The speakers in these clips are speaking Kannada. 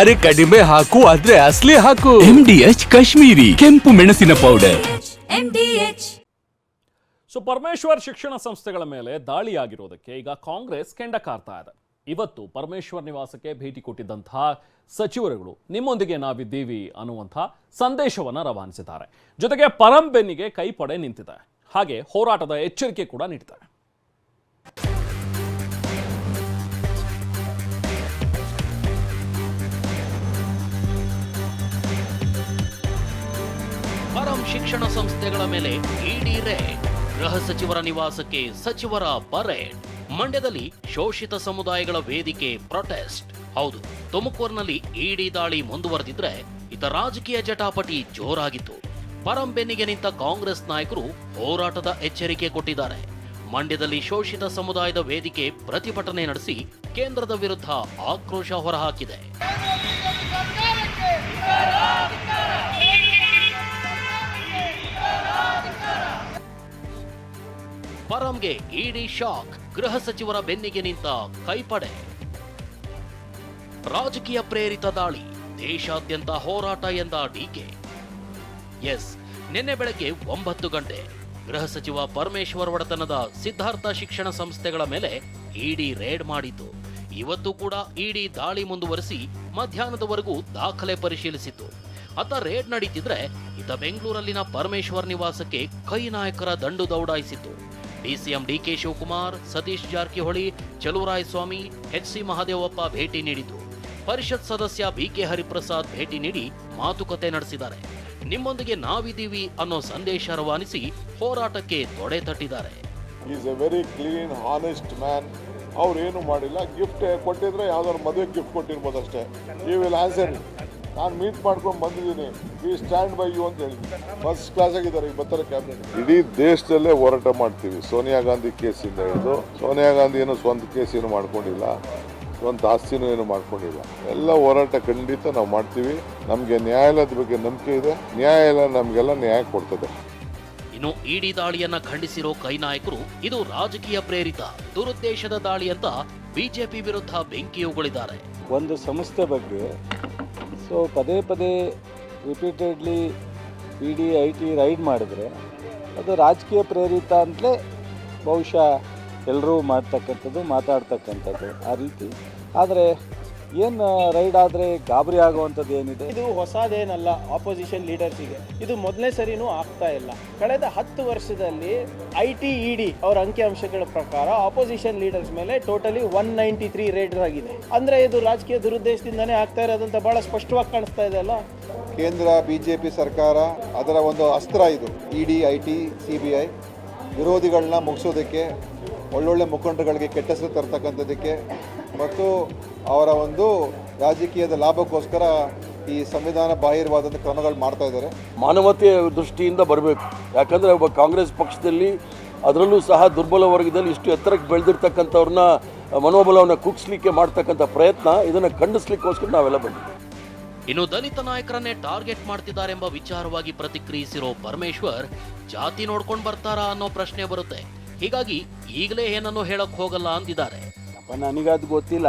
ಅರೆ ಕಡಿಮೆ ಹಾಕು ಆದ್ರೆ ಅಸ್ಲಿ ಹಾಕು. ಎಂಡಿಎಚ್ ಕಾಶ್ಮೀರಿ ಕೆಂಪು ಮೆಣಸಿನ ಪೌಡರ್ MDH ಸೊ ಪರಮೇಶ್ವರ್ ಶಿಕ್ಷಣ ಸಂಸ್ಥೆಗಳ ಮೇಲೆ ದಾಳಿಯಾಗಿರೋದಕ್ಕೆ ಈಗ ಕಾಂಗ್ರೆಸ್ ಕೆಂಡ ಕಾರ್ತಾ ಇದೆ. ಇವತ್ತು ಪರಮೇಶ್ವರ್ ನಿವಾಸಕ್ಕೆ ಭೇಟಿ ಕೊಟ್ಟಿದ್ದಂತಹ ಸಚಿವರುಗಳು ನಿಮ್ಮೊಂದಿಗೆ ನಾವಿದ್ದೀವಿ ಅನ್ನುವಂಥ ಸಂದೇಶವನ್ನು ರವಾನಿಸಿದ್ದಾರೆ. ಜೊತೆಗೆ ಪರಂ ಬೆನ್ನಿಗೆ ಕೈಪಡೆ ನಿಂತಿದೆ. ಹಾಗೆ ಹೋರಾಟದ ಎಚ್ಚರಿಕೆ ಕೂಡ ನೀಡಿದೆ ಶಿಕ್ಷಣ ಸಂಸ್ಥೆಗಳ ಮೇಲೆ ಇಡಿ ರೇಡ್ ಗೃಹ ಸಚಿವರ ನಿವಾಸಕ್ಕೆ ಸಚಿವರ ಪರೇಡ್ ಮಂಡ್ಯದಲ್ಲಿ ಶೋಷಿತ ಸಮುದಾಯಗಳ ವೇದಿಕೆ ಪ್ರೊಟೆಸ್ಟ್. ಹೌದು, ತುಮಕೂರಿನಲ್ಲಿ ಇಡಿ ದಾಳಿ ಮುಂದುವರೆದಿದ್ರೆ ಇತ ರಾಜಕೀಯ ಜಟಾಪಟಿ ಜೋರಾಗಿತ್ತು. ಪರಂ ಬೆನ್ನಿಗೆ ನಿಂತ ಕಾಂಗ್ರೆಸ್ ನಾಯಕರು ಹೋರಾಟದ ಎಚ್ಚರಿಕೆ ಕೊಟ್ಟಿದ್ದಾರೆ. ಮಂಡ್ಯದಲ್ಲಿ ಶೋಷಿತ ಸಮುದಾಯದ ವೇದಿಕೆ ಪ್ರತಿಭಟನೆ ನಡೆಸಿ ಕೇಂದ್ರದ ವಿರುದ್ಧ ಆಕ್ರೋಶ ಹೊರಹಾಕಿದೆ. ಪರಂಗೆ ಇಡಿ ಶಾಕ್, ಗೃಹ ಸಚಿವರ ಬೆನ್ನಿಗೆ ನಿಂತ ಕೈಪಡೆ. ರಾಜಕೀಯ ಪ್ರೇರಿತ ದಾಳಿ, ದೇಶಾದ್ಯಂತ ಹೋರಾಟ ಎಂದ ಡಿಕೆ ಎಸ್, ನಿನ್ನೆ ಬೆಳಗ್ಗೆ ಒಂಬತ್ತು ಗಂಟೆ, ಗೃಹ ಸಚಿವ ಪರಮೇಶ್ವರ್ ಒಡೆತನದ ಸಿದ್ಧಾರ್ಥ ಶಿಕ್ಷಣ ಸಂಸ್ಥೆಗಳ ಮೇಲೆ ಇಡಿ ರೇಡ್ ಮಾಡಿತು. ಇವತ್ತು ಕೂಡ ಇಡಿ ದಾಳಿ ಮುಂದುವರಿಸಿ ಮಧ್ಯಾಹ್ನದವರೆಗೂ ದಾಖಲೆ ಪರಿಶೀಲಿಸಿತು. ಅತ್ತ ರೇಡ್ ನಡೀತಿದ್ರೆ ಇತ ಬೆಂಗಳೂರಲ್ಲಿನ ಪರಮೇಶ್ವರ್ ನಿವಾಸಕ್ಕೆ ಕೈ ನಾಯಕರ ದಂಡು ದೌಡಾಯಿಸಿತು. DCM DK Shivakumar, Satish Jarkiholi, Cheluvarayaswamy, H C Mahadevappa ಭೇಟಿ ನೀಡಿದ್ದು. ಪರಿಷತ್ ಸದಸ್ಯ ಬಿಕೆ ಹರಿಪ್ರಸಾದ್ ಭೇಟಿ ನೀಡಿ ಮಾತುಕತೆ ನಡೆಸಿದ್ದಾರೆ. ನಿಮ್ಮೊಂದಿಗೆ ನಾವಿದ್ದೀವಿ ಅನ್ನೋ ಸಂದೇಶ ರವಾನಿಸಿ ಹೋರಾಟಕ್ಕೆ ತೊಡೆ ತಟ್ಟಿದ್ದಾರೆ. Is a very clean honest man ಅವ್ರು ಏನು ಮಾಡಿಲ್ಲ ಗಿಫ್ಟ್ ಕೊಟ್ಟಿದ್ರೆ ಯಾವ್ದಾದ್ರು ಮದುವೆ ಗಿಫ್ಟ್ ಕೊಟ್ಟಿರ್ಬೋದು ಅಷ್ಟೇ ನಾನು ಮೀಟ್ ಮಾಡ್ಕೊಂಡು ಬಂದಿದ್ದೀನಿ. ವಿ ಸ್ಟ್ಯಾಂಡ್ ಬೈ ಯು ಅಂತ ಹೇಳಿ ಫಸ್ಟ್ ಕ್ಲಾಸ್ ಆಗಿದ್ದಾರೆ ಈಗ ಬತ್ತರ ಕ್ಯಾಬಿನೆಟ್ ಇಡೀ ದೇಶದಲ್ಲೇ ಹೋರಾಟ ಮಾಡ್ತೀವಿ. ಸೋನಿಯಾ ಗಾಂಧಿ ಕೇಸಿಂದ ಹಿಡಿದು ಸೋನಿಯಾ ಗಾಂಧಿ ಏನು ಸ್ವಂತ ಕೇಸ್ ಏನು ಮಾಡ್ಕೊಂಡಿಲ್ಲ ಸ್ವಂತ ಆಸ್ತಿನೂ ಏನು ಮಾಡ್ಕೊಂಡಿಲ್ಲ. ಎಲ್ಲ ಹೋರಾಟ ಖಂಡಿತ ನಾವು ಮಾಡ್ತೀವಿ. ನಮಗೆ ನ್ಯಾಯಾಲಯದ ಬಗ್ಗೆ ನಂಬಿಕೆ ಇದೆ. ನ್ಯಾಯಾಲಯ ನಮಗೆಲ್ಲ ನ್ಯಾಯ ಕೊಡ್ತದೆ. ಇನ್ನು ಇಡಿ ದಾಳಿಯನ್ನ ಖಂಡಿಸಿರೋ ಕೈ ನಾಯಕರು ಇದು ರಾಜಕೀಯ ಪ್ರೇರಿತ ದುರುದ್ದೇಶದ ದಾಳಿ ಅಂತ ಬಿಜೆಪಿ ವಿರುದ್ಧ ಬೆಂಕಿ ಉಗುಳಿದ್ದಾರೆ ಒಂದು ಸಂಸ್ಥೆ ಬಗ್ಗೆ ಸೊ ಪದೇ ಪದೇ repeatedly P D I T raid ಮಾಡಿದ್ರೆ ಅದು ರಾಜಕೀಯ ಪ್ರೇರಿತ ಅಂತಲೇ ಬಹುಶಃ ಎಲ್ಲರೂ ಮಾಡ್ತಕ್ಕಂಥದ್ದು, ಮಾತಾಡ್ತಕ್ಕಂಥದ್ದು ಆ ರೀತಿ. ಆದರೆ ಏನು ರೈಡ್ ಆದರೆ ಗಾಬರಿ ಆಗುವಂಥದ್ದು ಏನಿದೆ? ಇದು ಹೊಸದೇನಲ್ಲ ಆಪೋಸಿಷನ್ ಲೀಡರ್ಸಿಗೆ ಇದು ಮೊದಲನೇ ಸರಿನೂ ಆಗ್ತಾ ಇಲ್ಲ. ಕಳೆದ ಹತ್ತು ವರ್ಷದಲ್ಲಿ ಐ ಟಿ ಇ ಡಿ ಅವರ ಅಂಕಿಅಂಶಗಳ ಪ್ರಕಾರ ಆಪೋಸಿಷನ್ ಲೀಡರ್ಸ್ ಮೇಲೆ totally one ninety three raid ಆಗಿದೆ. ಅಂದ್ರೆ ಇದು ರಾಜಕೀಯ ದುರುದ್ದೇಶದಿಂದನೇ ಆಗ್ತಾ ಇರೋದಂತ ಬಹಳ ಸ್ಪಷ್ಟವಾಗಿ ಕಾಣಿಸ್ತಾ ಇದೆ ಅಲ್ಲ ಕೇಂದ್ರ ಬಿ ಜೆ ಪಿ ಸರ್ಕಾರ ಅದರ ಒಂದು ಅಸ್ತ್ರ ಇದು E D I T C B I ವಿರೋಧಿಗಳನ್ನ ಮುಗಿಸೋದಕ್ಕೆ ಒಳ್ಳೊಳ್ಳೆ ಮುಖಂಡರುಗಳಿಗೆ ಕೆಟ್ಟ ಹೆಸರು ತರ್ತಕ್ಕಂಥದ್ದಕ್ಕೆ ಮತ್ತು ಅವರ ಒಂದು ರಾಜಕೀಯದ ಲಾಭಕ್ಕೋಸ್ಕರ ಈ ಸಂವಿಧಾನ ಬಾಹಿರವಾದಂಥ ಕ್ರಮಗಳು ಮಾಡ್ತಾ ಇದ್ದಾರೆ. ಮಾನವತೆಯ ದೃಷ್ಟಿಯಿಂದ ಬರಬೇಕು. ಯಾಕಂದರೆ ಒಬ್ಬ ಕಾಂಗ್ರೆಸ್ ಪಕ್ಷದಲ್ಲಿ ಅದರಲ್ಲೂ ಸಹ ದುರ್ಬಲ ವರ್ಗದಲ್ಲಿ ಇಷ್ಟು ಎತ್ತರಕ್ಕೆ ಬೆಳೆದಿರ್ತಕ್ಕಂಥವ್ರನ್ನ ಮನೋಬಲವನ್ನು ಕುಗ್ಸ್ಲಿಕ್ಕೆ ಮಾಡ್ತಕ್ಕಂಥ ಪ್ರಯತ್ನ ಇದನ್ನು ಖಂಡಿಸ್ಲಿಕ್ಕೋಸ್ಕರ ನಾವೆಲ್ಲ ಬಂದಿದ್ದೀವಿ ಇನ್ನು ದಲಿತ ನಾಯಕರನ್ನೇ ಟಾರ್ಗೆಟ್ ಮಾಡ್ತಿದ್ದಾರೆಂಬ ವಿಚಾರವಾಗಿ ಪ್ರತಿಕ್ರಿಯಿಸಿರೋ ಪರಮೇಶ್ವರ್ ಜಾತಿ ನೋಡ್ಕೊಂಡು ಬರ್ತಾರಾ ಅನ್ನೋ ಪ್ರಶ್ನೆ ಬರುತ್ತೆ. ಹೀಗಾಗಿ ಈಗಲೇ ಏನನ್ನೂ ಹೇಳಕ್ ಹೋಗಲ್ಲ ಅಂದಿದ್ದಾರೆ. ಅಪ್ಪ, ನನಗದು ಗೊತ್ತಿಲ್ಲ.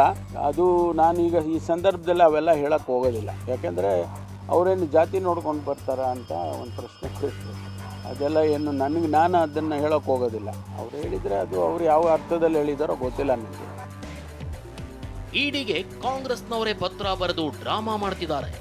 ಅದು ನಾನೀಗ ಈ ಸಂದರ್ಭದಲ್ಲಿ ಅವೆಲ್ಲ ಹೇಳಕ್ಕೆ ಹೋಗೋದಿಲ್ಲ. ಯಾಕೆಂದರೆ ಅವರೇನು ಜಾತಿ ನೋಡ್ಕೊಂಡು ಬರ್ತಾರ ಅಂತ ಒಂದು ಪ್ರಶ್ನೆ ಕೇಳ್ತಾರೆ ಅದೆಲ್ಲ ಏನು ನನಗೆ, ನಾನು ಅದನ್ನು ಹೇಳಕ್ಕೆ ಹೋಗೋದಿಲ್ಲ. ಅವ್ರು ಹೇಳಿದರೆ ಅದು ಅವ್ರು ಯಾವ ಅರ್ಥದಲ್ಲಿ ಹೇಳಿದಾರೋ ಗೊತ್ತಿಲ್ಲ ನನಗೆ. ಇಡಿಗೆ ಕಾಂಗ್ರೆಸ್ನವರೇ ಪತ್ರ ಬರೆದು ಡ್ರಾಮಾ ಮಾಡ್ತಿದ್ದಾರೆ.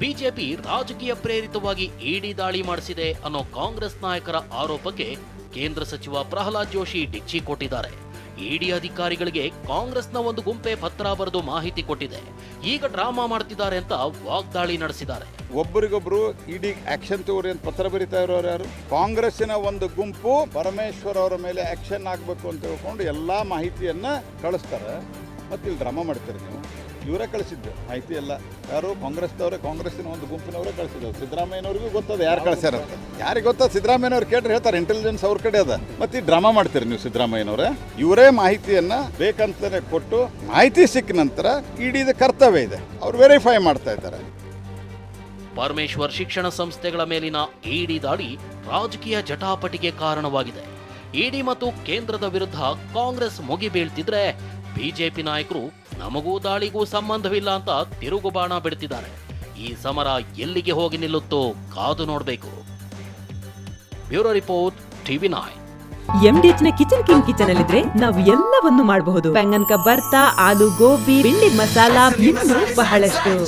ಬಿಜೆಪಿ ರಾಜಕೀಯ ಪ್ರೇರಿತವಾಗಿ ಇಡಿ ದಾಳಿ ಮಾಡಿಸಿದೆ ಅನ್ನೋ ಕಾಂಗ್ರೆಸ್ ನಾಯಕರ ಆರೋಪಕ್ಕೆ ಕೇಂದ್ರ ಸಚಿವ ಪ್ರಹ್ಲಾದ್ ಜೋಶಿ ಡಿಚ್ಚಿ ಕೊಟ್ಟಿದ್ದಾರೆ. ಇಡಿ ಅಧಿಕಾರಿಗಳಿಗೆ ಕಾಂಗ್ರೆಸ್ನ ಒಂದು ಗುಂಪೆ ಪತ್ರ ಬರೆದು ಮಾಹಿತಿ ಕೊಟ್ಟಿದೆ. ಈಗ ಡ್ರಾಮಾ ಮಾಡ್ತಿದ್ದಾರೆ ಅಂತ ವಾಗ್ದಾಳಿ ನಡೆಸಿದ್ದಾರೆ. ಒಬ್ಬರಿಗೊಬ್ರು ಇಡಿ ಆಕ್ಷನ್ ತಗೋರಿ ಅಂತ ಪತ್ರ ಬರೀತಾ ಇರೋರು ಯಾರು? ಕಾಂಗ್ರೆಸ್ಸಿನ ಒಂದು ಗುಂಪು ಪರಮೇಶ್ವರ್ ಅವರ ಮೇಲೆ ಆಕ್ಷನ್ ಆಗಬೇಕು ಅಂತ ತಿಳ್ಕೊಂಡು ಎಲ್ಲಾ ಮಾಹಿತಿಯನ್ನ ಕಳಿಸ್ತಾರೆ. ಮತ್ತೆ ಇಲ್ಲಿ ಡ್ರಾಮಾ ಮಾಡ್ತಾರೆ ನೀವು? ಇವರೇ ಕಳಿಸಿದ್ದು ಮಾಹಿತಿ ಎಲ್ಲ. ಯಾರು ಕಾಂಗ್ರೆಸ್ನವರೇ ಕಾಂಗ್ರೆಸ್ಸಿನ ಒಂದು ಗುಂಪಿನವರೇ ಕಳಿಸಿದ್ರು ಸಿದ್ದರಾಮಯ್ಯನವ್ರಿಗೂ ಗೊತ್ತದ ಯಾರು ಕಳಿಸ್ಯಾರ ಅಂತ. ಯಾರಿಗೆ ಗೊತ್ತಾ? ಸಿದ್ದರಾಮಯ್ಯನವ್ರು ಕೇಳ್ರಿ ಹೇಳ್ತಾರೆ. ಇಂಟೆಲಿಜೆನ್ಸ್ ಅವ್ರ ಕಡೆ ಅದ. ಮತ್ತೆ ಈ ಡ್ರಾಮಾ ಮಾಡ್ತೀರಿ ನೀವು ಸಿದ್ದರಾಮಯ್ಯನವ್ರೆ? ಇವರೇ ಮಾಹಿತಿಯನ್ನ ಬೇಕಂತಾನೆ ಕೊಟ್ಟು ಮಾಹಿತಿ ಸಿಕ್ಕ ನಂತರ ಇಡಿದ ಕರ್ತವ್ಯ ಇದೆ. ಅವ್ರು ವೆರಿಫೈ ಮಾಡ್ತಾ ಇದ್ದಾರೆ. ಪರಮೇಶ್ವರ್ ಶಿಕ್ಷಣ ಸಂಸ್ಥೆಗಳ ಮೇಲಿನ ಇಡಿ ದಾಳಿ ರಾಜಕೀಯ ಜಟಾಪಟಿಗೆ ಕಾರಣವಾಗಿದೆ. ಇಡಿ ಮತ್ತು ಕೇಂದ್ರದ ವಿರುದ್ಧ ಕಾಂಗ್ರೆಸ್ ಮುಗಿಬೀಳ್ತಿದ್ರೆ ಬಿಜೆಪಿ ನಾಯಕರು ನಮಗೂ ದಾಳಿಗೂ ಸಂಬಂಧವಿಲ್ಲ ಅಂತ ತಿರುಗುಬಾಣ ಬಿಡ್ತಿದ್ದಾರೆ. ಈ ಸಮರ ಎಲ್ಲಿಗೆ ಹೋಗಿ ನಿಲ್ಲುತ್ತೋ ಕಾದು ನೋಡಬೇಕು. Bureau report TV nine. ಎಂಡಿಎಚ್ನ kitchen king kitchen ಅಲ್ಲಿದ್ರೆ ನಾವು ಎಲ್ಲವನ್ನು ಮಾಡಬಹುದು. ಬೆಂಗನ್ ಬರ್ತಾ ಆಲೂ ಗೋಬಿ ಬಿಂಡಿ ಮಸಾಲಾ ಬಹಳಷ್ಟು.